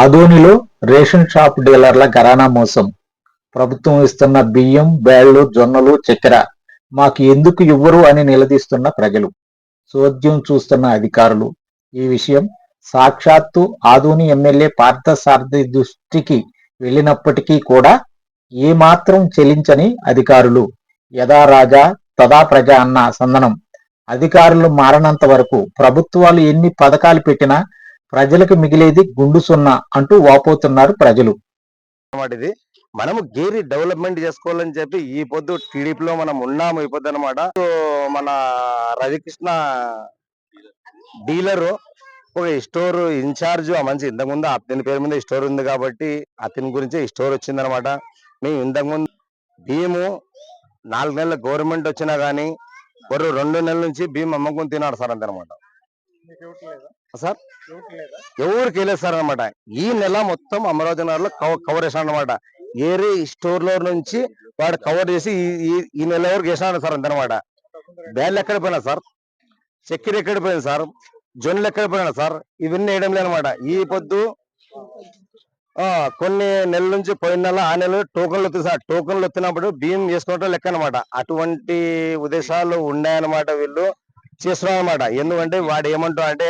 ఆదోనిలో ration shop డీలర్ల ఘరానా మోసం. ప్రభుత్వం ఇస్తున్న బియ్యం బ్యాళ్ళు జొన్నలు చక్కెర మాకు ఎందుకు ఇవ్వరు అని నిలదీస్తున్న ప్రజలు. చోద్యం చూస్తున్న అధికారులు. ఈ విషయం సాక్షాత్తు ఆదోని ఎమ్మెల్యే పార్థసారథి దృష్టికి వెళ్ళినప్పటికీ కూడా ఏమాత్రం చెలించని అధికారులు. యథా రాజా తదా ప్రజ అన్న సందనం. అధికారులు మారనంత వరకు ప్రభుత్వాలు ఎన్ని పథకాలు పెట్టినా ప్రజలకు మిగిలేది గుండు సున్నా అంటూ వాపోతున్నారు ప్రజలు. అన్నమాట ఇది. మనము గేరి డెవలప్మెంట్ చేసుకోవాలని చెప్పి ఈ పొద్దు టీడీపీలో మనం ఉన్నాము ఈ పొద్దు అనమాట మన రవికృష్ణ డీలర్ ఒక స్టోర్ ఇన్ఛార్జ్ ఆ మంచి ఇంతకుముందు అతని పేరు మీద స్టోర్ ఉంది కాబట్టి అతని గురించి స్టోర్ స్టోర్ వచ్చిందనమాట మేము ఇంతకుముందు భీము నాలుగు నెలల గవర్నమెంట్ వచ్చినా కానీ బొర్రు రెండు నెలల నుంచి భీమ్ అమ్మకం తినాడు సార్ అంతనమాట సార్? ఎవరికి వెళ్ళలేదు సార్ అనమాట ఈ నెల మొత్తం అమరావతి నగర్లో కవర్ చేశాను అనమాట ఏరే స్టోర్లో నుంచి వాడు కవర్ చేసి ఈ- నెల వరకు వేసాడు సార్ అంతనమాట బ్యాల్ ఎక్కడ పోయినా సార్? చక్కెర ఎక్కడ పోయింది సార్? జొన్నలు ఎక్కడ పోయినా సార్? ఇవన్నీ వేయడం లేదనమాట ఈ పొద్దు ఆ కొన్ని నెలల నుంచి పోయిన నెల ఆ నెల టోకన్లు వస్తుంది సార్. టోకన్లు వచ్చినప్పుడు బియ్యం వేసుకోవటం లెక్క అనమాట అటువంటి ఉద్దేశాలు ఉన్నాయన్నమాట వీళ్ళు. చేస్తున్నాం అనమాట ఎందుకంటే వాడు ఏమంటా అంటే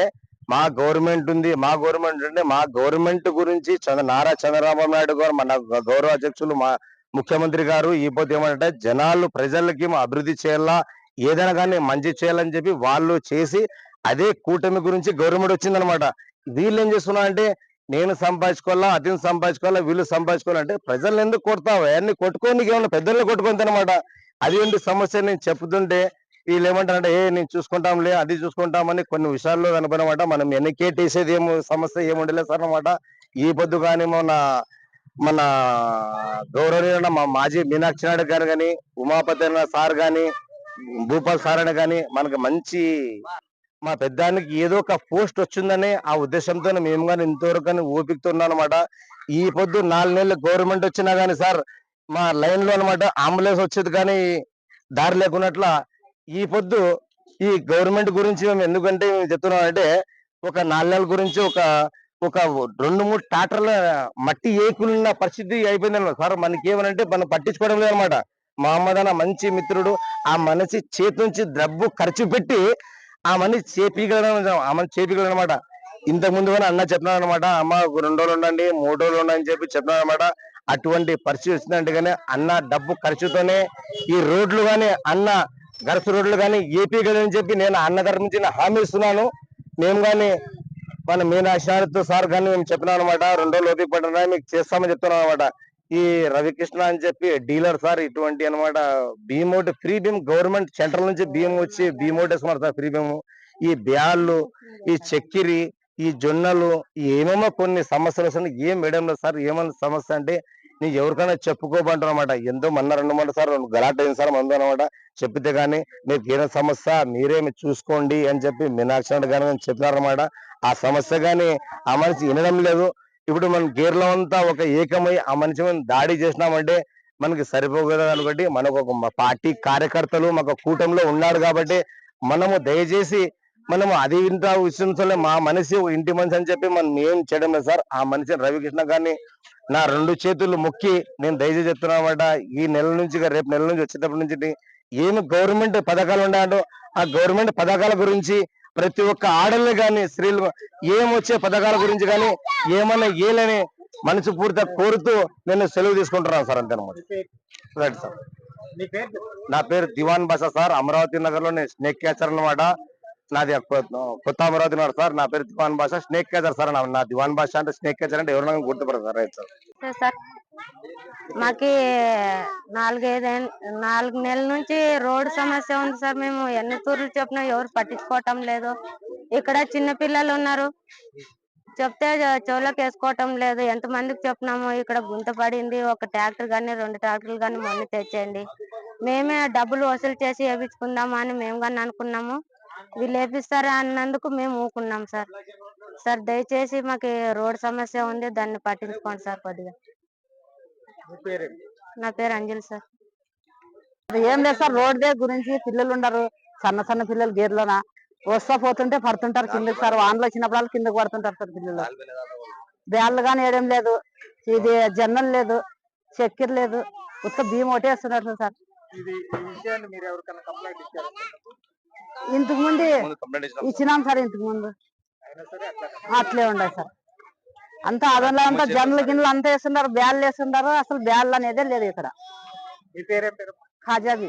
మా గవర్నమెంట్ ఉంది మా గవర్నమెంట్ అంటే మా గవర్నమెంట్ గురించి చంద్ర నారా చంద్రబాబు నాయుడు గారు మన గౌరవ అధ్యక్షులు మా ముఖ్యమంత్రి గారు ఈ పొద్దు ఏమంటే జనాలు ప్రజలకి మా అభివృద్ధి చేయాలా ఏదైనా కానీ మంచి చేయాలని చెప్పి వాళ్ళు చేసి అదే కూటమి గురించి గవర్నమెంట్ వచ్చిందనమాట వీళ్ళు ఏం చేస్తున్నా అంటే నేను సంపాదించుకోవాలా అతను సంపాదించుకోవాలా వీళ్ళు సంపాదించుకోవాలంటే ప్రజల్ని ఎందుకు కొడతావు? అవన్నీ కొట్టుకోనికి ఏమన్నా పెద్దల్ని కొట్టుకుందనమాట అది ఏంటి సమస్య నేను చెప్తుంటే వీళ్ళు ఏమంటారంటే ఏ నేను చూసుకుంటాంలే అది చూసుకుంటామని కొన్ని విషయాల్లో కనుకున్నమాట మనం వెనకేటేసేది ఏమో సమస్య ఏముండలేదు సార్ అనమాట ఈ పొద్దు కానీ మన మన గౌరవనీయులైన మా మాజీ మీనాక్షి నాయుడు గారు కానీ ఉమాపతి అన్న సార్ కానీ భూపాల్ సార్ అని కానీ మనకి మంచి మా పెద్దానికి ఏదో ఒక పోస్ట్ వచ్చిందని ఆ ఉద్దేశంతో మేము కానీ ఇంతవరకు కానీ ఓపికతో ఈ పొద్దు నాలుగు నెలలు గవర్నమెంట్ వచ్చినా కానీ సార్ మా లైన్లో అనమాట అంబులెన్స్ వచ్చేది కానీ దారి లేకున్నట్ల ఈ పొద్దు ఈ గవర్నమెంట్ గురించి మేము ఎందుకంటే మేము చెప్తున్నాం అంటే ఒక నాలుగు నెలల గురించి ఒక ఒక రెండు మూడు ట్రాక్టర్ల మట్టి ఏకులున్న పరిస్థితి అయిపోయింది సార్. మనకి ఏమనంటే మనం పట్టించుకోవడం లేదనమాట మహమ్మద్ అన్న మంచి మిత్రుడు. ఆ మనిషి చేతి నుంచి డబ్బు ఖర్చు పెట్టి ఆ మనిషి చేపీగలడం ఆ మనిషి చేపీగలడం అనమాట ఇంతకు ముందు కూడా అన్న చెప్పినాడు అనమాట అమ్మ రెండు రోజులు ఉండండి మూడు రోజులు ఉండండి అని చెప్పి చెప్పినాడు అనమాట అటువంటి పరిస్థితి వచ్చిందంటే కానీ అన్న డబ్బు ఖర్చుతోనే ఈ రోడ్లు కానీ అన్న గరస రోడ్లు కానీ ఏపీ అని చెప్పి నేను అన్నధర్మం చిన్న నుంచి హామీ ఇస్తున్నాను. మేము కానీ మన మీనాశారతో సార్ కానీ మేము చెప్పినాం అనమాట రెండో లోపి పడినా మీకు చేస్తామని చెప్తున్నాం అనమాట ఈ రవికృష్ణ అని చెప్పి డీలర్ సార్ ఇటువంటి అనమాట భీమ్ ఫ్రీ బియ్యం గవర్నమెంట్ సెంట్రల్ నుంచి బియ్యం వచ్చి భీమ్ ఒకటి వేసుకున్నారు సార్ ఫ్రీ భీమ్ ఈ బ్యాళ్ళు ఈ చక్కెరి ఈ జొన్నలు ఏమేమో కొన్ని సమస్యలు వస్తున్నాయి. ఏం మేడం లేదు సార్ ఏమన్నా సమస్య అంటే నీకు ఎవరికైనా చెప్పుకోబంటారన్నమాట ఎంతో మొన్న రెండు మూడు సార్ గలాట్ అయింది సార్ మందు అనమాట చెప్పితే గానీ మీకు ఏదైనా సమస్య మీరే చూసుకోండి అని చెప్పి మీనాక్షి కానీ గారు చెప్పినారనమాట ఆ సమస్య గానీ ఆ మనిషి వినడం లేదు. ఇప్పుడు మనం గేర్లో అంతా ఒక ఏకమై ఆ మనిషి మనం దాడి చేసినామంటే మనకి సరిపోగలదు అనుకోటి మనకు ఒక పార్టీ కార్యకర్తలు మాకు కూటమిలో ఉన్నాడు కాబట్టి మనము దయచేసి మనము అది ఇంత విషయంలో మా మనిషి ఇంటి మనిషి అని చెప్పి మనం ఏం చేయడం లేదు సార్. ఆ మనిషి రవికృష్ణ గారిని నా రెండు చేతులు మొక్కి నేను దయచేసి చెప్తున్నా అనమాట ఈ నెల నుంచి రేపు నెల నుంచి వచ్చేటప్పటి నుంచి ఏమి గవర్నమెంట్ పథకాలు ఉన్నాయో ఆ గవర్నమెంట్ పథకాల గురించి ప్రతి ఒక్క ఆడలే గాని స్త్రీలు ఏం వచ్చే పథకాల గురించి కానీ ఏమన్నా ఏలని మనసు పూర్తిగా కోరుతూ నేను సెలవు తీసుకుంటున్నాను సార్ అంతే అనమాట రైట్ సార్. నా పేరు దివాన్ బాషా సార్. అమరావతి నగర్లో నేను స్నేక్ క్యాచర్ అన్నమాట. నాది కొత్త అమరావతి నగర్ సార్. నా పేరు Diwan Basha snake catcher sir నా- దివాన్ బాషా అంటే స్నేక్ కేజర్ అంటే ఎవరైనా గుర్తుపడతారు రైట్ సార్ సార్ మాకి నాలుగైదు నాలుగు నెలల నుంచి రోడ్డు సమస్య ఉంది సార్. మేము ఎన్ని తూర్లు చెప్పినా ఎవరు పట్టించుకోవటం లేదు. ఇక్కడ చిన్న పిల్లలు ఉన్నారు. చెప్తే చెవులకు చెవులోకి వేసుకోవటం లేదు. ఎంత మందికి చెప్పినాము ఇక్కడ గుంత పడింది. ఒక ట్రాక్టర్ కానీ రెండు ట్రాక్టర్లు కానీ మొన్న తెచ్చేయండి. మేమే డబ్బులు వసూలు చేసి వేయించుకుందామా అని మేము కానీ అనుకున్నాము. వీళ్ళు వేపిస్తారా అన్నందుకు మేము ఊకున్నాం సార్. సార్ దయచేసి మాకు రోడ్ సమస్య ఉంది దాన్ని పట్టించుకోండి సార్ కొద్దిగా. నా పేరు అంజలి సార్. అది ఏం లేదు సార్ రోడ్ దే గురించి పిల్లలు ఉండరు సన్న సన్న పిల్లలు గేర్లోన? వస్తా పోతుంటే పడుతుంటారు కిందకి సార్ వానలు వచ్చినప్పుడు కిందకి పడుతుంటారు సార్ పిల్లలు. బ్యాళ్ళు కానీ వేయడం లేదు ఇది జొన్నలు లేదు చక్కెర లేదు ఉత్త బియ్యం ఒకటే వేస్తున్నారు సార్. ఇంతకు ముందు ఇచ్చినాం సార్. ఇంతకు ముందు. అట్లా ఉండదు సార్. అంతా అదనలో అంతా జొన్నలు గిన్నెలు అంతా వేస్తున్నారు బ్యాళ్ళు వేస్తున్నారు అసలు బ్యాళ్ళు అనేదే లేదు ఇక్కడ. మీ పేరేం పేరు? ఖాజాబీ